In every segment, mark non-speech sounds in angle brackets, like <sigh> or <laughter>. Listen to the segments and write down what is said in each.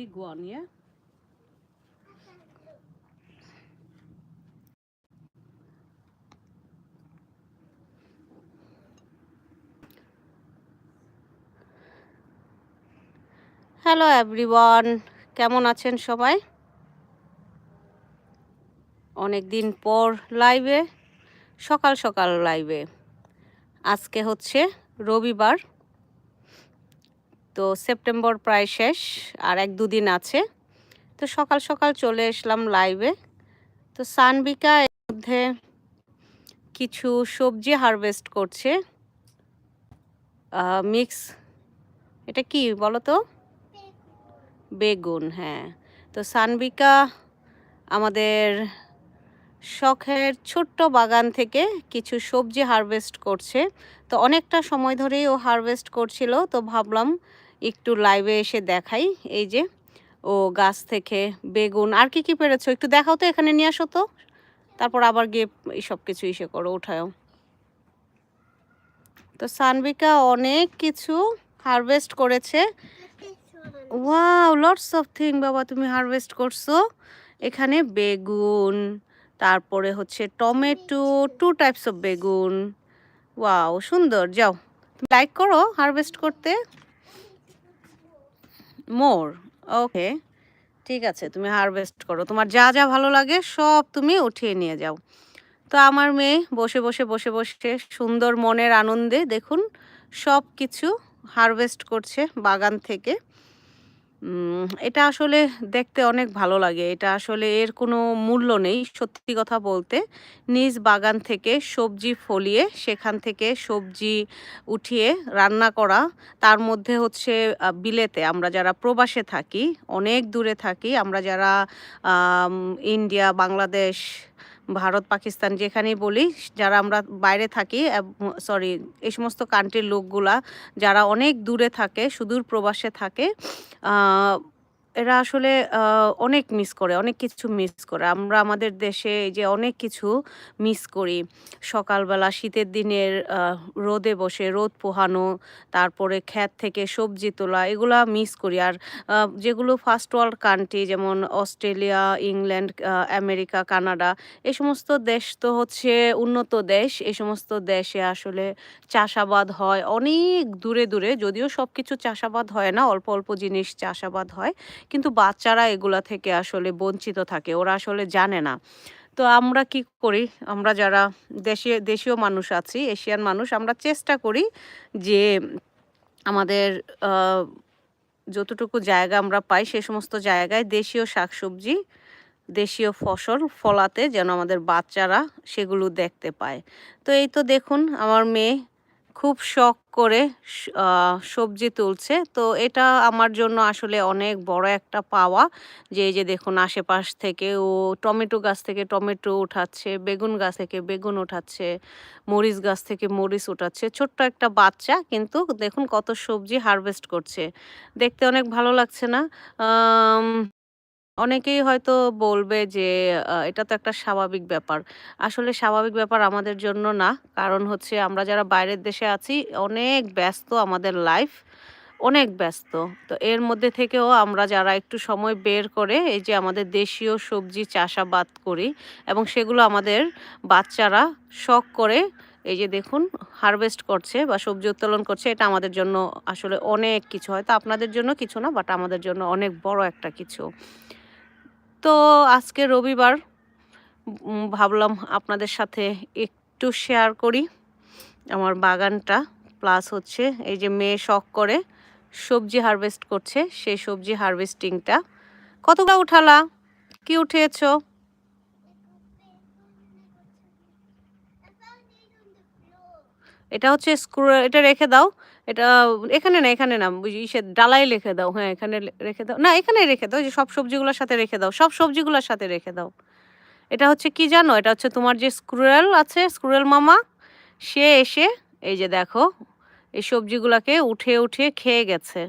big one, yeah? Hello everyone কেমন আছেন সবাই? অনেক দিন পর লাইভে সকাল সকাল লাইভে আজকে হচ্ছে রবিবার। তো সেপ্টেম্বর প্রায় শেষ আর এক দুদিন আছে। তো সকাল সকাল চলে এসলাম লাইভে তো সানবিকা এর মধ্যে কিছু সবজি হারভেস্ট করছে। মিক্স এটা কি বলো তো বেগুন হ্যাঁ। তো সানবিকা আমাদের শখের ছোট্ট বাগান থেকে কিছু সবজি হারভেস্ট করছে। তো অনেকটা সময় ধরেই ও হারভেস্ট করছিল, তো ভাবলাম একটু লাইভে এসে দেখাই। এই যে, ও গাছ থেকে বেগুন, আর কি কি পেরেছ? একটু দেখাও তো এখানে নিয়ে আসো তো। তারপর আবার গিয়ে সব কিছু ইসে করো, উঠায়ও। তো সানবিকা অনেক কিছু হারভেস্ট করেছে। ওয়াও, লটস অফ থিং বাবা, তুমি হারভেস্ট করছ। এখানে বেগুন তারপরে হচ্ছে টমেটো টু টাইপস অফ বেগুন। ওয়াও সুন্দর, যাও। লাইক করো হারভেস্ট করতে। মোর ওকে ঠিক আছে, তুমি হারভেস্ট করো। তোমার যা যা ভালো লাগে, সব তুমি উঠিয়ে নিয়ে যাও। তো আমার মেয়ে বসে বসে বসে বসে সুন্দর মনের আনন্দে দেখুন সব কিছু হারভেস্ট করছে বাগান থেকে। এটা আসলে দেখতে অনেক ভালো লাগে। এটা আসলে এর কোনো মূল্য নেই সত্যি কথা বলতে। নিজ বাগান থেকে সবজি ফলিয়ে সেখান থেকে সবজি উঠিয়ে রান্না করা, তার মধ্যে হচ্ছে বিলেতে আমরা যারা প্রবাসে থাকি, অনেক দূরে থাকি, আমরা যারা ইন্ডিয়া, বাংলাদেশ ভারত, পাকিস্তান যেখানেই বলি, যারা আমরা বাইরে থাকি সরি এই সমস্ত কান্ট্রির লোকগুলা, যারা অনেক দূরে থাকে, সুদূর প্রবাসে থাকে এরা আসলে অনেক মিস করে, অনেক কিছু মিস করে। আমরা আমাদের দেশে যে অনেক কিছু মিস করি। সকালবেলা শীতের দিনের রোদে বসে রোদ পোহানো, তারপরে ক্ষেত থেকে সবজি তোলা, এগুলা মিস করি। আর যেগুলো ফার্স্ট ওয়ার্ল্ড কান্ট্রি যেমন অস্ট্রেলিয়া, ইংল্যান্ড আমেরিকা, কানাডা এই সমস্ত দেশ তো হচ্ছে উন্নত দেশ। এই সমস্ত দেশে আসলে চাষাবাদ হয় অনেক দূরে দূরে, যদিও সব কিছু চাষাবাদ হয় না, অল্প অল্প জিনিস চাষাবাদ হয়। কিন্তু বাচ্চারা এগুলা থেকে আসলে বঞ্চিত থাকে, ওরা আসলে জানে না। তো আমরা কি করি, আমরা যারা দেশীয় দেশীয় মানুষ আছি, এশিয়ান মানুষ, আমরা চেষ্টা করি যে আমাদের যতটুকু জায়গা আমরা পাই, সে সমস্ত জায়গায় দেশীয় শাকসবজি, দেশীয় ফসল ফলাতে যেন আমাদের বাচ্চারা সেগুলো দেখতে পায়। তো এই তো দেখুন, আমার মেয়ে খুব শখ করে সবজি তুলছে। তো এটা আমার জন্য আসলে অনেক বড় একটা পাওয়া। যে, এই যে দেখুন, আশেপাশ থেকে ও টমেটো গাছ থেকে টমেটো উঠাচ্ছে, বেগুন গাছ থেকে বেগুন উঠাচ্ছে, মরিচ গাছ থেকে মরিচ উঠাচ্ছে। ছোট্ট একটা বাচ্চা, কিন্তু দেখুন কত সবজি হারভেস্ট করছে। দেখতে অনেক ভালো লাগছে না? অনেকেই হয়তো বলবে যে এটা তো একটা স্বাভাবিক ব্যাপার। আসলে স্বাভাবিক ব্যাপার আমাদের জন্য না। কারণ হচ্ছে আমরা যারা বাইরের দেশে আছি, অনেক ব্যস্ত আমাদের লাইফ অনেক ব্যস্ত। তো এর মধ্যে থেকেও আমরা যারা একটু সময় বের করে, এই যে আমাদের দেশীয় সবজি চাষাবাদ করি এবং সেগুলো আমাদের বাচ্চারা শখ করে, এই যে দেখুন হারভেস্ট করছে বা সবজি উত্তোলন করছে, এটা আমাদের জন্য আসলে অনেক কিছু। হয়তো আপনাদের জন্য কিছু না বাট আমাদের জন্য অনেক বড় একটা কিছু। তো আজকে রবিবার ভাবলাম আপনাদের সাথে একটু শেয়ার করি আমার বাগানটা। প্লাস হচ্ছে এই যে মেয়ে শখ করে সবজি হারভেস্ট করছে, সেই সবজি হারভেস্টিংটা কতগুলো উঠালা? কি উঠিয়েছো? এটা হচ্ছে স্ক্রু এটা রেখে দাও। এটা এখানে না এখানে না বুঝি সে ডালাই রেখে দাও হ্যাঁ এখানে রেখে দাও। না, এখানেই রেখে দাও যে সব সবজিগুলোর সাথে রেখে দাও, সব সবজিগুলোর সাথে রেখে দাও। এটা হচ্ছে কি জানো? এটা হচ্ছে তোমার যে স্ক্রুয়েল আছে স্ক্রুয়েল মামা, সে এসে, এই যে দেখো, এই সবজিগুলোকে উঠে উঠে খেয়ে গেছে।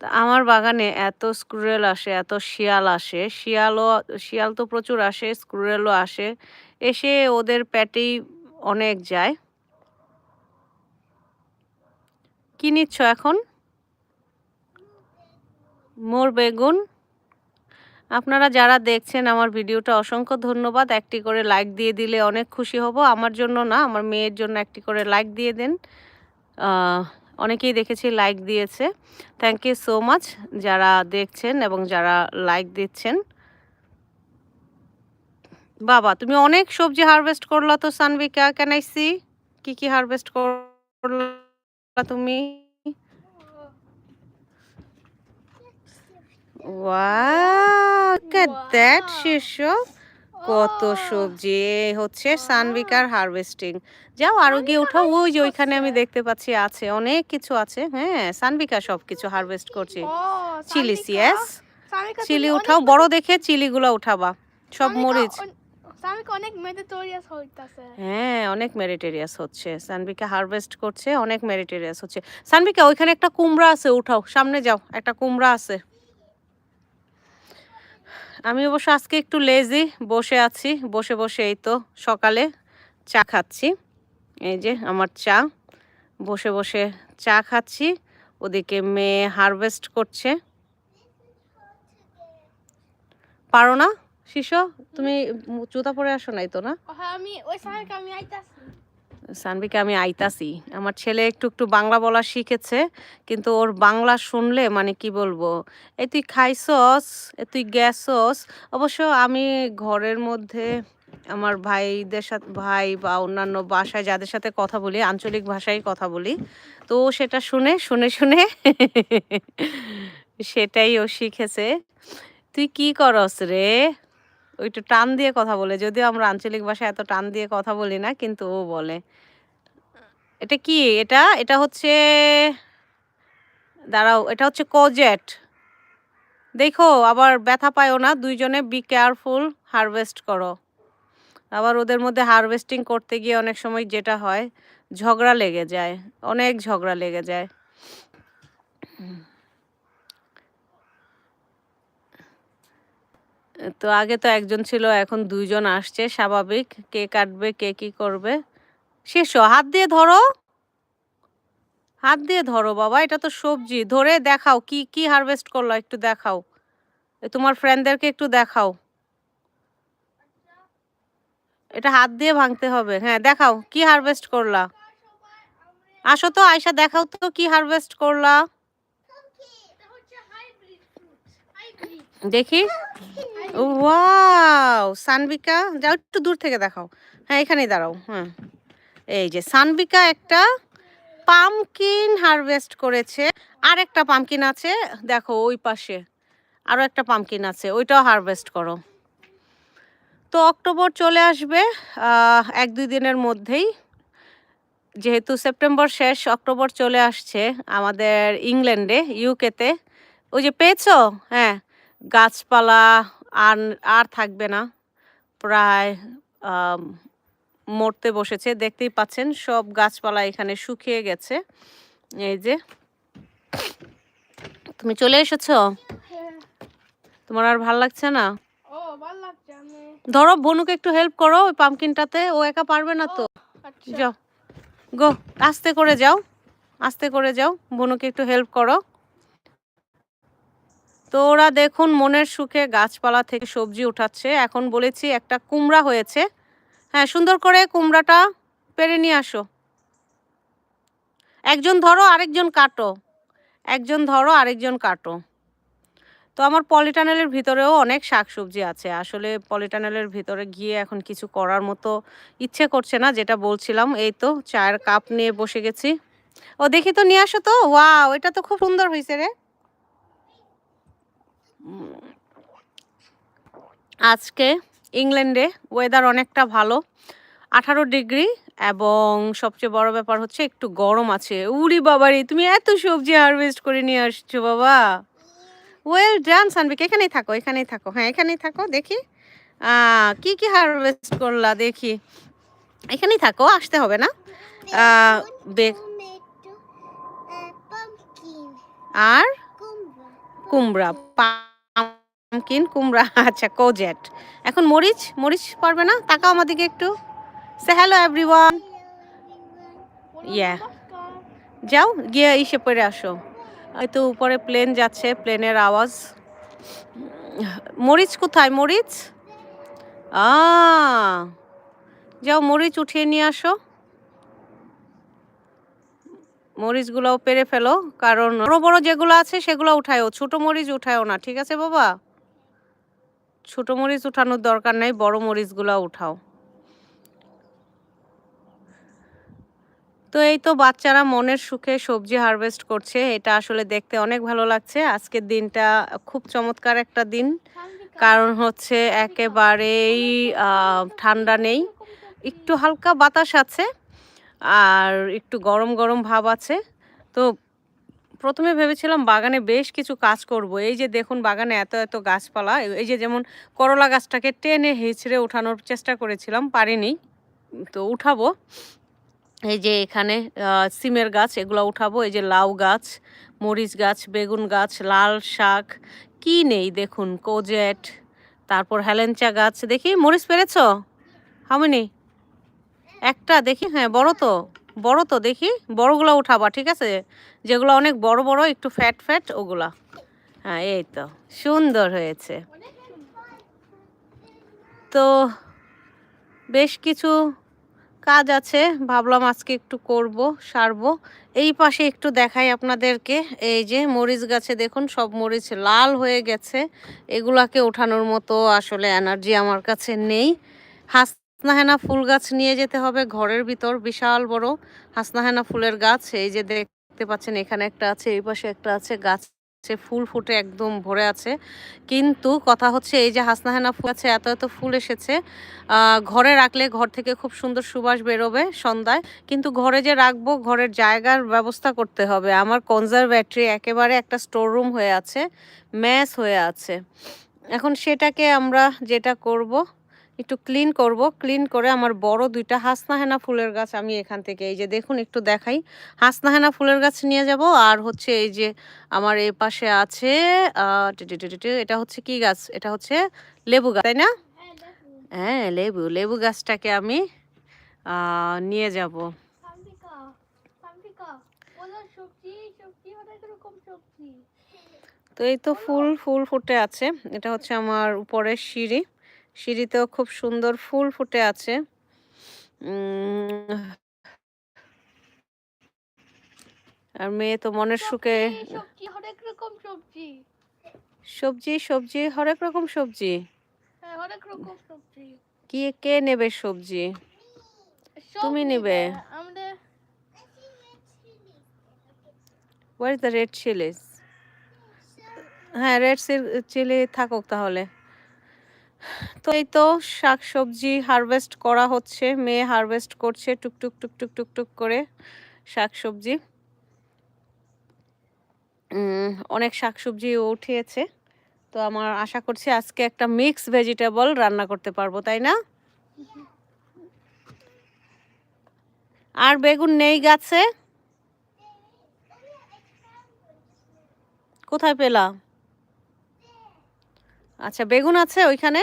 তা আমার বাগানে এত স্ক্রুয়েল আসে, এত শিয়াল আসে, শিয়ালও, শিয়াল তো প্রচুর আসে স্ক্রুয়েলও আসে, এসে ওদের পেটেই অনেক যায়। কি নিচ্ছ এখন? মোর বেগুন। আপনারা যারা দেখছেন আমার ভিডিওটা, অসংখ্য ধন্যবাদ। একটি করে লাইক দিয়ে দিলে অনেক খুশি হব। আমার জন্য না, আমার মেয়ের জন্য একটি করে লাইক দিয়ে দেন। অনেকেই দেখেছি লাইক দিয়েছে। থ্যাংক ইউ সো মাচ যারা দেখছেন এবং যারা লাইক দিচ্ছেন। বাবা, তুমি অনেক সবজি হারভেস্ট করলা তো সানবিকা ক্যান আই সি কি কি হারভেস্ট করলা? তুমি that শিশু কত সবজি হচ্ছে সানবিকার হারভেস্টিং যাও আরও গিয়ে উঠাও। ওই যে ওইখানে আমি দেখতে পাচ্ছি আছে অনেক কিছু আছে। হ্যাঁ সানবিকা সব কিছু হারভেস্ট করছে। চিলি সিয়াস চিলি উঠাও বড় দেখে চিলিগুলো উঠাবা। সব মরিচ। হ্যাঁ অনেক মেরিটেরিয়াস হচ্ছে। হারভেস্ট করছে, অনেক মেরিটেরিয়াস হচ্ছে। ওইখানে একটা কুমড়া আছে, উঠাও, সামনে যাও, একটা কুমড়া আছে। আমি অবশ্য আজকে একটু লেজি বসে আছি, বসে বসে এই তো সকালে চা খাচ্ছি। এই যে আমার চা, বসে বসে চা খাচ্ছি, ওদিকে মেয়ে হারভেস্ট করছে। পারো না? শিশু তুমি জুতা পরে আসো নাই তো না? হ্যাঁ আমি ওই সামিকা আমি আইতাছি। সানবিকে আমি আইতাছি। আমার ছেলে একটু একটু বাংলা বলা শিখেছে কিন্তু ওর বাংলা শুনলে মানে কি বলব? এ তুই খাইছস এ তুই গেছস অবশ্য আমি ঘরের মধ্যে আমার ভাইদের সাথে ভাই বা অন্যান্য ভাষায় যাদের সাথে কথা বলি আঞ্চলিক ভাষায় কথা বলি তো সেটা শুনে শুনে শুনে <laughs> সেটাই ও শিখেছে। তুই কি করস রে? একটু টান দিয়ে কথা বলে। যদিও আমরা আঞ্চলিক ভাষায় এত টান দিয়ে কথা বলি না, কিন্তু ও বলে। এটা কি? এটা এটা হচ্ছে, দাঁড়াও, এটা হচ্ছে কোজেট দেখো, আবার ব্যথা পায়ও না, দুইজনে বি কেয়ারফুল হারভেস্ট করো। আবার ওদের মধ্যে হারভেস্টিং করতে গিয়ে অনেক সময় যেটা হয়, ঝগড়া লেগে যায়, অনেক ঝগড়া লেগে যায়। তো আগে তো একজন ছিল, এখন দুইজন আসছে, স্বাভাবিক। কে কাটবে, কে কি করবে? শেষ, হাত দিয়ে ধরো। হাত দিয়ে ধরো বাবা, এটা তো সবজি। ধরে দেখাও কি কি হারভেস্ট করল, একটু দেখাও। তোমার ফ্রেন্ডদেরকে একটু দেখাও। এটা হাত দিয়ে ভাঙতে হবে। হ্যাঁ দেখাও, কি হারভেস্ট করলা? আসো তো আয়সা দেখাও তো কি হারভেস্ট করলা। দেখি। ওয়াও, সানবিকা, যাও একটু দূর থেকে দেখাও। হ্যাঁ এখানেই দাঁড়াও হ্যাঁ এই যে, সানবিকা একটা পামকিন হারভেস্ট করেছে। আর একটা পামকিন আছে, দেখো, ওই পাশে। আরও একটা পামকিন আছে, ওইটাও হারভেস্ট করো। তো অক্টোবর চলে আসবে এক দুই দিনের মধ্যেই। যেহেতু সেপ্টেম্বর শেষ, অক্টোবর চলে আসছে আমাদের ইংল্যান্ডে ইউকেতে ওই যে পেয়েছ? হ্যাঁ গাছপালা আর আর থাকবে না। প্রায় মরতে বসেছে। দেখতেই পাচ্ছেন সব গাছপালা এখানে শুকিয়ে গেছে। এই যে। তুমি চলে এসেছ? তোমার আর ভালো লাগছে না? ধরো বনুকে একটু হেল্প করো ওই পামকিনটাতে ও একা পারবে না তো। আচ্ছা। যাও। গো আস্তে করে যাও। আস্তে করে যাও। বনুকে একটু হেল্প করো। তো ওরা দেখুন মনের সুখে গাছপালা থেকে সবজি উঠাচ্ছে। এখন বলেছি একটা কুমড়া হয়েছে। হ্যাঁ সুন্দর করে কুমড়াটা পেরে নিয়ে আসো। একজন ধরো, আরেকজন কাটো। একজন ধরো, আরেকজন কাটো। তো আমার পলিটানেলের ভিতরেও অনেক শাকসবজি আছে। আসলে পলিটানেলের ভিতরে গিয়ে এখন কিছু করার মতো ইচ্ছে করছে না, যেটা বলছিলাম। এই তো চায়ের কাপ নিয়ে বসে গেছি। ও, দেখি তো নিয়ে আসো তো। ওয়াও, এটা তো খুব সুন্দর হয়েছে রে। আজকে ইংল্যান্ডে ওয়েদার অনেকটা ভালো আঠারো ডিগ্রি এবং সবচেয়ে বড় ব্যাপার হচ্ছে একটু গরম আছে। উরি বাবারি তুমি এত সবজি হারভেস্ট করে নিয়ে আসছো বাবা। ওয়েল ডান সানবিক এখানেই থাকো এখানেই থাকো। হ্যাঁ এখানেই থাকো দেখি। কি কি হারভেস্ট করলা দেখি। এখানেই থাকো আসতে হবে না। পাম্পকিন আর কুমড়া। পামকিন কুমড়া <laughs> আচ্ছা কোজেট এখন মরিচ মরিচ পারবে না? তাকাও আমাদিকে একটু। সে হ্যালো এভরিওয়ান Yeah. যাও, গিয়ে ইসে পরে আসো। হয়তো উপরে প্লেন যাচ্ছে প্লেনের আওয়াজ। মরিচ কোথায়? মরিচ? যাও, মরিচ উঠিয়ে নিয়ে আসো। মরিচগুলোও পেরে ফেলো, কারণ বড় বড় যেগুলো আছে, সেগুলো উঠায়ও। ছোট মরিচ উঠায়ও না, ঠিক আছে, বাবা? ছোট মরিচ উঠানোর দরকার নাই, বড় মরিচগুলো উঠাও। তো এই তো বাচ্চারা মনের সুখে সবজি হারভেস্ট করছে, এটা আসলে দেখতে অনেক ভালো লাগছে। আজকের দিনটা খুব চমৎকার একটা দিন, কারণ হচ্ছে একেবারেই ঠান্ডা নেই। একটু হালকা বাতাস আছে, আর একটু গরম গরম ভাব আছে। তো প্রথমে ভেবেছিলাম বাগানে বেশ কিছু কাজ করব। এই যে দেখুন বাগানে এত এত গাছপালা, এই- যে যেমন করলা গাছটাকে টেনে হিঁচড়ে ওঠানোর চেষ্টা করেছিলাম, পারিনি। তো উঠাবো। এই যে এখানে সিমের গাছ, এগুলো উঠাবো। এই যে লাউ গাছ, মরিচ গাছ, বেগুন গাছ, লাল শাক, কি নেই দেখুন, কোজেট, তারপর হেলেঞ্চা গাছ, দেখি মরিচ পেরেছ? হামিনি? একটা দেখি হ্যাঁ বড় তো। বড় তো দেখি, বড়গুলো উঠাবা, ঠিক আছে? যেগুলো অনেক বড় বড়, একটু ফ্যাট ফ্যাট ওগুলা। হ্যাঁ এই তো, সুন্দর হয়েছে। তো বেশ কিছু কাজ আছে, ভাবলাম আজকে একটু করব, সারবো। এই পাশে একটু দেখাই আপনাদেরকে, এই যে মরিচ গাছে দেখুন, সব মরিচ লাল হয়ে গেছে। এগুলাকে ওঠানোর মতো আসলে এনার্জি আমার কাছে নেই। হাসনাহেনা ফুল গাছ নিয়ে যেতে হবে ঘরের ভিতর বিশাল বড় হাসনাহেনা ফুলের গাছ। এই যে দেখতে পাচ্ছেন এখানে একটা আছে এই পাশে একটা আছে গাছ আছে, ফুল ফুটে একদম ভরে আছে। কিন্তু কথা হচ্ছে এই যে হাসনাহেনা ফুল আছে এত এত ফুল এসেছে ঘরে রাখলে ঘর থেকে খুব সুন্দর সুবাস বেরোবে সন্ধ্যায়। কিন্তু ঘরে যে রাখব ঘরের জায়গার ব্যবস্থা করতে হবে। আমার কনজারভেটরি একেবারে একটা স্টোর রুম হয়ে আছে ম্যাস হয়ে আছে। এখন সেটাকে আমরা যেটা করব একটু ক্লিন করব। ক্লিন করে আমার বড় দুইটা হাসনাহেনা ফুলের গাছ আমি এখান থেকে এই যে দেখুন একটু দেখাই হাসনাহেনা ফুলের গাছ নিয়ে যাব। আর হচ্ছে এই যে আমার এই পাশে আছে এটা হচ্ছে কি গাছ? এটা হচ্ছে লেবু গাছ তাই না? হ্যাঁ লেবু লেবু গাছটাকে আমি নিয়ে যাব। তো এই তো ফুল ফুল ফুটে আছে। এটা হচ্ছে আমার উপরের সিঁড়ি। সিঁড়িতেও খুব সুন্দর ফুল ফুটে আছে। আর মেয়ে তো মনের সুখে সবজি, সবজি রকম সবজি। সবজি সবজি হরেক রকম সবজি। হ্যাঁ রকম সবজি। কি কে নেবে সবজি? তুমি নেবে। ইজ দ্য রেড চিলিস হ্যাঁ রেড চিলি থাকুক তাহলে। এই তো শাক সবজি হারভেস্ট করা হচ্ছে। মেয়ে হারভেস্ট করছে টুকটুক টুকটুক টুকটুক করে শাক সবজি উম, অনেক শাক সবজি উঠিয়েছে। তো আমার আশা করছি আজকে একটা মিক্স ভেজিটেবল রান্না করতে পারব তাই না? আর বেগুন নেই গাছে? কোথায় পেলা আচ্ছা বেগুন আছে ওইখানে?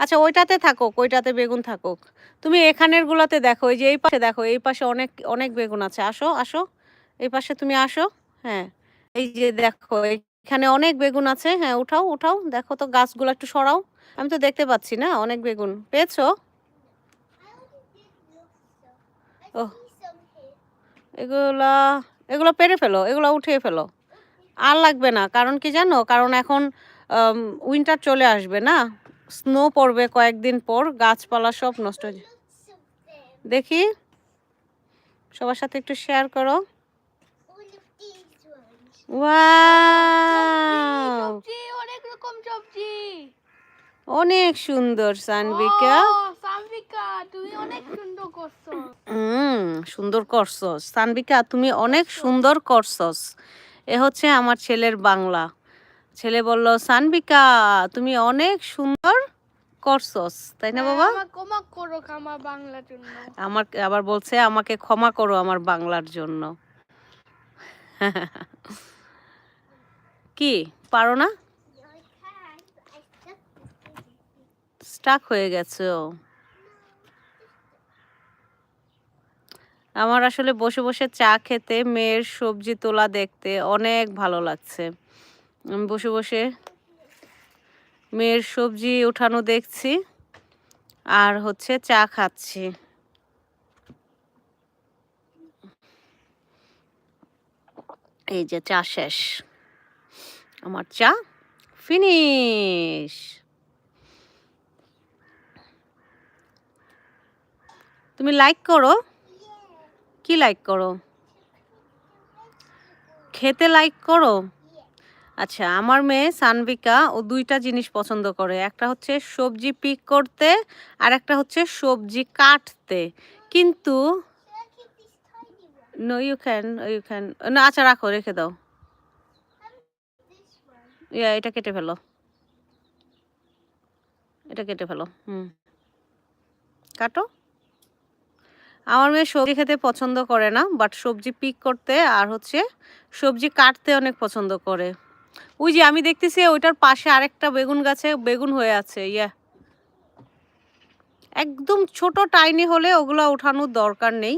আচ্ছা ওইটাতে থাকুক, ওইটাতে বেগুন থাকুক। তুমি এখানের গুলাতে দেখো এই যে এই পাশে দেখো, এই পাশে অনেক অনেক বেগুন আছে। আসো আসো। এই পাশে তুমি আসো হ্যাঁ। এই যে দেখো, এখানে অনেক বেগুন আছে হ্যাঁ উঠাও উঠাও। দেখো তো, গাছগুলো একটু সরাও। আমি তো দেখতে পাচ্ছি না, অনেক বেগুন। পেয়েছ? ও এগুলা, এগুলো পেরে ফেলো, এগুলো উঠিয়ে ফেলো। আর লাগবে না, কারণ কি জানো? কারণ এখন উইন্টার চলে আসবে না? স্নো পড়বে কয়েকদিন পর গাছপালা সব নষ্ট হয়ে যাবে। দেখি সবার সাথে একটু শেয়ার করো। অনেক রকম সবজি। অনেক সুন্দর সানবিকা হুম সুন্দর করছস সানবিকা তুমি অনেক সুন্দর করছস এ হচ্ছে আমার ছেলের বাংলা। ছেলে বলল সানবিকা তুমি অনেক সুন্দর করছস তাই না বাবা? ক্ষমা করো আমার বাংলার জন্য। আমার আবার বলছে আমাকে ক্ষমা করো আমার বাংলার জন্য। <laughs> কি পারো না? স্টাক হয়ে গেছে। আমার আসলে বসে বসে চা খেতে মেয়ের সবজি তোলা দেখতে অনেক ভালো লাগছে। আমি বসে বসে মেয়ের সবজি উঠানো দেখছি আর হচ্ছে চা খাচ্ছি। এই যে চা শেষ। আমার চা ফিনিশ। তুমি লাইক করো। কি লাইক করো? খেতে লাইক করো? আচ্ছা আমার মেয়ে সানভিকা ও দুইটা জিনিস পছন্দ করে। একটা হচ্ছে সবজি পিক করতে আর একটা হচ্ছে সবজি কাটতে। কিন্তু নো ইউ ইউ না আচ্ছা রাখো, রেখে দাও। ইয়া, এটা কেটে ফেলো। এটা কেটে ফেলো, হুম। কাটো। আমার মেয়ে সবজি খেতে পছন্দ করে না বাট সবজি পিক করতে আর হচ্ছে সবজি কাটতে অনেক পছন্দ করে। ওই যে আমি দেখতেছি ওইটার পাশে আরেকটা বেগুন গাছে বেগুন হয়ে আছে, ইয়া। একদম ছোট টাইনি হলে ওগুলো ওঠানোর দরকার নেই।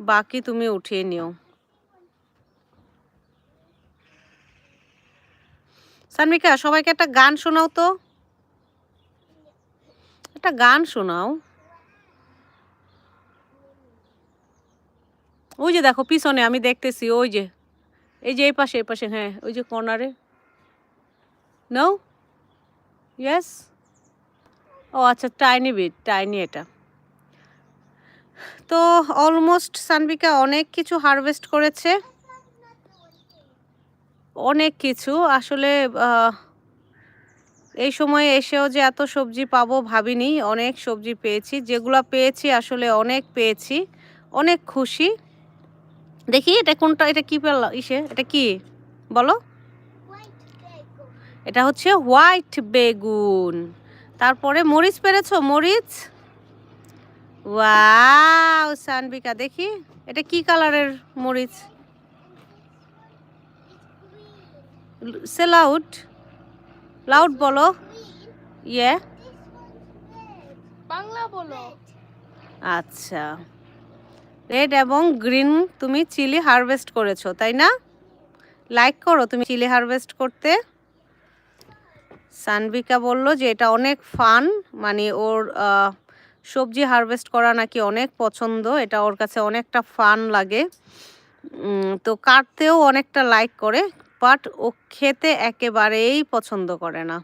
বাকি তুমি উঠিয়ে নিও। সানমিকা, সবাইকে একটা গান শোনাও তো। একটা গান শোনাও। ওই যে দেখো, পিছনে আমি দেখতেছি, ওই যে। এই যে এই পাশে এই পাশে হ্যাঁ ওই যে কর্নারে। নাও ইয়েস ও আচ্ছা টাইনি বিট টাইনি এটা। তো অলমোস্ট সানবিকা অনেক কিছু হারভেস্ট করেছে। অনেক কিছু। আসলে এই সময়ে এসেও যে এত সবজি পাবো ভাবিনি। অনেক সবজি পেয়েছি। যেগুলো পেয়েছি, আসলে অনেক পেয়েছি। অনেক খুশি। দেখি এটা কোনটা এটা কি পেল ইসে এটা কি? বলো। এটা হচ্ছে হোয়াইট বেগুন। তারপরে মরিচ পেরেছ? মরিচ? ওয়াও সানবিকা দেখি। এটা কি কালারের মরিচ? সে লাউড। লাউড বলো। ইয়ে। বাংলা বলো। আচ্ছা। রেড এবং গ্রিন তুমি চিলি হারভেস্ট করেছ, তাই না? লাইক করো তুমি চিলি হারভেস্ট করতে। সানভিকা বলল যে এটা অনেক ফান মানে ওর সবজি হারভেস্ট করা নাকি অনেক পছন্দ, এটা ওর কাছে অনেকটা ফান লাগে। তো কাটতেও অনেকটা লাইক করে বাট ও খেতে একেবারেই পছন্দ করে না।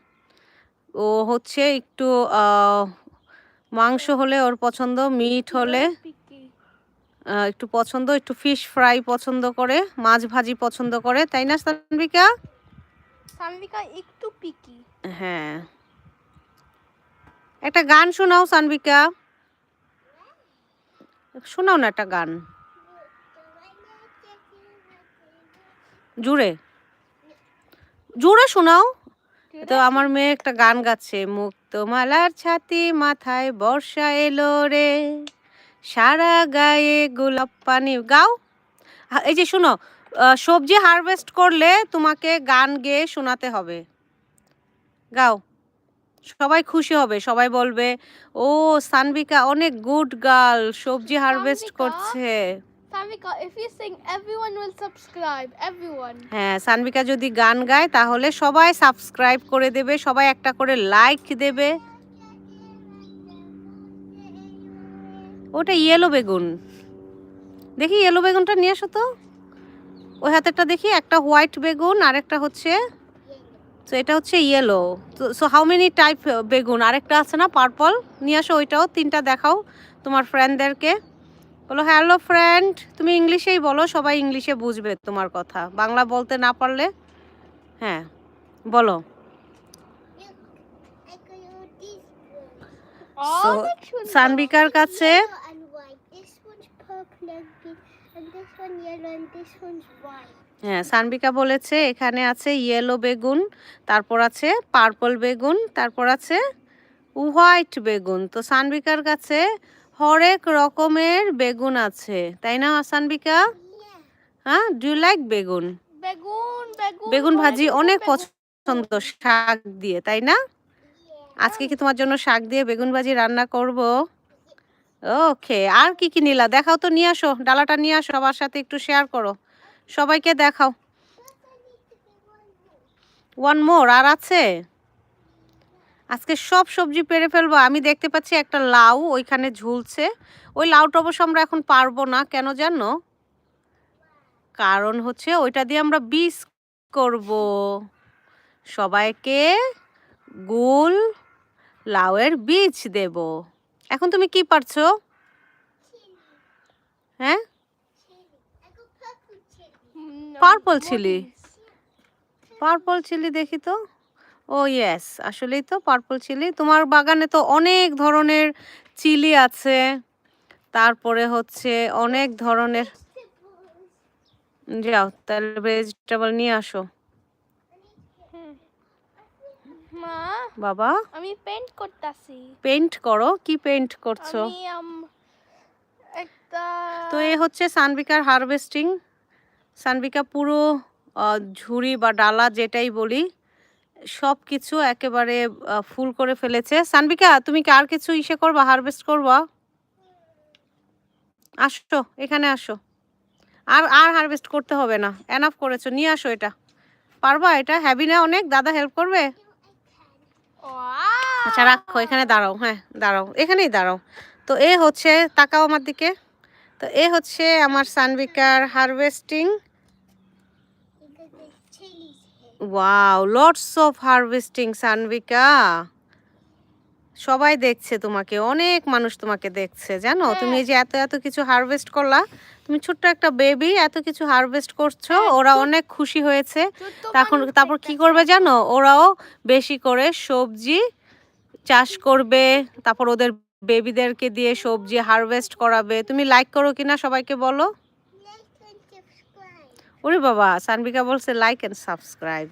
ও হচ্ছে একটু মাংস হলে ওর পছন্দ, মিট হলে। একটু পছন্দ একটু ফিশ ফ্রাই পছন্দ করে মাছ ভাজি পছন্দ করে তাই না সানভিকা? সানভিকা একটু পিকি হ্যাঁ। একটা গান শোনাও সানভিকা। শোনাও না একটা গান। জুড়ে। জুড়ে শোনাও। তো আমার মেয়ে একটা গান গাচ্ছে মুক্ত মালার ছাতি মাথায় বর্ষা এলো রে। সারা গায়ে গোলাপ পানি। গাও। এই যে শোনো সবজি হারভেস্ট করলে তোমাকে গান গেয়ে শোনাতে হবে। গাও। সবাই খুশি হবে সবাই বলবে ও সানভিকা অনেক গুড গার্ল সবজি হারভেস্ট করছে। everyone হ্যাঁ সানভিকা যদি গান গায় তাহলে সবাই সাবস্ক্রাইব করে দেবে সবাই একটা করে লাইক দেবে। ওটা ইয়েলো বেগুন। দেখি ইয়েলো বেগুনটা নিয়ে আসো তো। ওই হাতেরটা দেখি, একটা হোয়াইট বেগুন আর একটা হচ্ছে, তো এটা হচ্ছে ইয়েলো তো সো হাউ মেনি টাইপ বেগুন? আরেকটা আছে না পার্পল নিয়ে আসো ওইটাও, তিনটা দেখাও তোমার ফ্রেন্ডদেরকে বলো হ্যালো ফ্রেন্ড তুমি ইংলিশেই বলো, সবাই ইংলিশে বুঝবে তোমার কথা। বাংলা বলতে না পারলে হ্যাঁ বলো So, অনেক সুন্দর সানভিকার কাছে Yellow and white. This one's purple and pink, and this one yellow, and this one's white. হ্যাঁ সানভিকা বলেছে এখানে আছে ইয়েলো বেগুন তারপর আছে পার্পল বেগুন তারপর আছে হোয়াইট বেগুন। তো সানভিকার কাছে হরেক রকমের বেগুন আছে তাই না সানভিকা হ্যাঁ ডু লাইক বেগুন? বেগুন বেগুন ভাজি অনেক পছন্দ শাক দিয়ে তাই না? আজকে কি তোমার জন্য শাক দিয়ে বেগুন ভাজি রান্না করব? ওকে, আর কি কি নিলা? দেখাও তো, নিয়ে আসো, ডালাটা নিয়ে আসো, সবার সাথে একটু শেয়ার করো। সবাইকে দেখাও। ওয়ান মোর আর আছে? আজকে সব সবজি পেরে ফেলব। আমি দেখতে পাচ্ছি একটা লাউ ওইখানে ঝুলছে। ওই লাউটা অবশ্য আমরা এখন পারব না, কেন জানো? কারণ হচ্ছে ওইটা দিয়ে আমরা বীজ করব। সবাইকে গুল লাউয়ের বীজ দেব। এখন তুমি কি পারছ? হ্যাঁ. পার্পল চিলি পার্পল চিলি দেখি তো? ও ইয়েস আসলেই তো পার্পল চিলি তোমার বাগানে তো অনেক ধরনের চিলি আছে। তারপরে হচ্ছে অনেক ধরনের যাও, তাহলে ভেজিটেবল নিয়ে আসো। মা বাবা। আমি পেন্ট করতেছি। পেইন্ট করো? কি পেইন্ট করছ? আমি একটা তো এ হচ্ছে সানবিকার হারভেস্টিং সানবিকা পুরো ঝুড়ি বা ডালা যেটাই বলি সব কিছু একেবারে ফুল করে ফেলেছে। সানবিকা তুমি কি আর কিছু ইসে করবা? হারভেস্ট করবা? আসো এখানে আসো। আর আর হারভেস্ট করতে হবে না। এনাফ করেছ নিয়ে আসো এটা। পারবা এটা? হ্যাভি না অনেক? দাদা হেল্প করবে! আচ্ছা রাখো এখানে দাঁড়াও হ্যাঁ দাঁড়াও এখানেই দাঁড়াও। তো এ হচ্ছে তাকাও আমার দিকে। তো এ হচ্ছে আমার সানবিকার harvesting. Wow lots of harvesting Sanvika সবাই দেখছে তোমাকে অনেক মানুষ তোমাকে দেখছে জানো? তুমি এই যে এত এত কিছু হারভেস্ট করলা তুমি ছোট্ট একটা বেবি এত কিছু হারভেস্ট করছ ওরা অনেক খুশি হয়েছে। তখন তারপর কি করবে জানো? ওরাও বেশি করে সবজি চাষ করবে তারপর ওদের বেবিদেরকে দিয়ে সবজি হারভেস্ট করাবে। তুমি লাইক করো কিনা সবাইকে বলো. ওরে বাবা সানবিকা বলছে লাইক এন্ড সাবস্ক্রাইব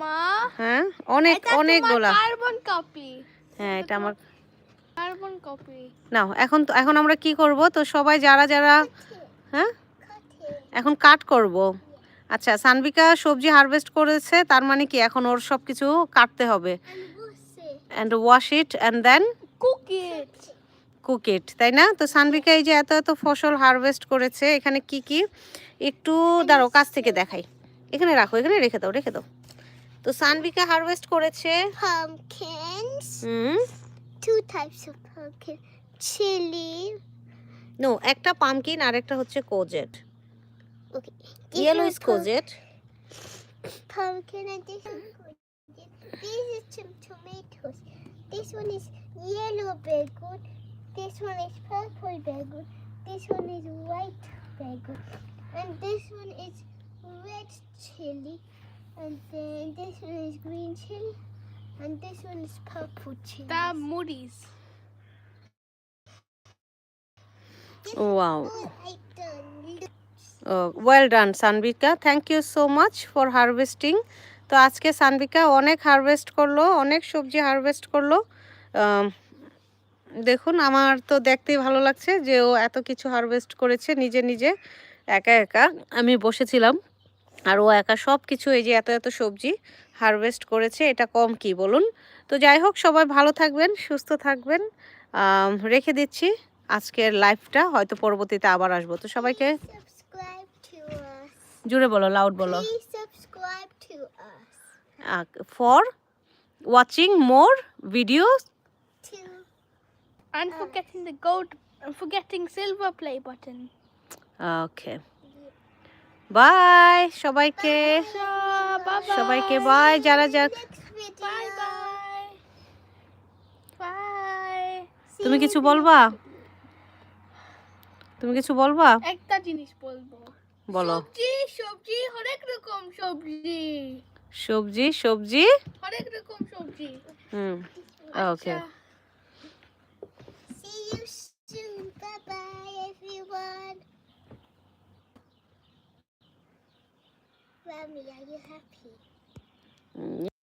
মা হ্যাঁ অনেক অনেক গোলা কার্বন কপি হ্যাঁ এটা আমার কার্বন কপি নাও এখন তো এখন আমরা কি করব? তো সবাই যারা যারা হ্যাঁ? এখন কাট করব। আচ্ছা সানবিকা সবজি হারভেস্ট করেছে তার মানে কি এখন ওর সব কিছু কাটতে হবে? And wash it and then cook it cook it তাই না? তো সানবিকা এই যে এত এত ফসল হারভেস্ট করেছে এখানে কি কি? একটু দাঁড়াও কাছ থেকে দেখাই। এখানে রাখো এখানে রেখে দাও রেখে দাও। তো সানবিকা হারভেস্ট করেছে. Hmm. Two types of pumpkin. Chili. No একটা পামকিন আর একটা হচ্ছে courgette Okay. Is pump- courgette Pumpkin and this. These are some tomatoes. This one is yellow bagoon. This one is purple bagoon. This one is white bagoon. And this one is red chili. And then this one is green chili. And this one is purple chili. The Moody's wow all I've done. Look. Well done Sanvika thank you so much for harvesting তো আজকে সানবিকা অনেক harvest করল অনেক সবজি harvest করল দেখুন আমার তো দেখতেই ভালো লাগছে যে ও এত কিছু হারভেস্ট করেছে নিজে নিজে একা একা আমি বসেছিলাম আর ও একা সব কিছু এই যে এত এত সবজি হারভেস্ট করেছে এটা কম কি বলুন? তো যাই হোক সবাই ভালো থাকবেন সুস্থ থাকবেন। রেখে দিচ্ছি আজকের লাইফটা হয়তো পরবর্তীতে আবার আসব। তো সবাইকে জুড়ে বলো লাউড বলো. For watching more videos To and forgetting the gold forgetting silver play button. Okay bye সবাইকে। সবাইকে বাই যারা See তুমি কিছু বলবা? তুমি কিছু বলবা? একটা জিনিস বলব। বলো। সবজি সবজি হরেক রকম সবজি। সবজি সবজি? হরেক রকম সবজি। হুম ওকে আচ্ছা। See you soon. Bye bye, everyone. Grammy, are you happy? Mm, yeah.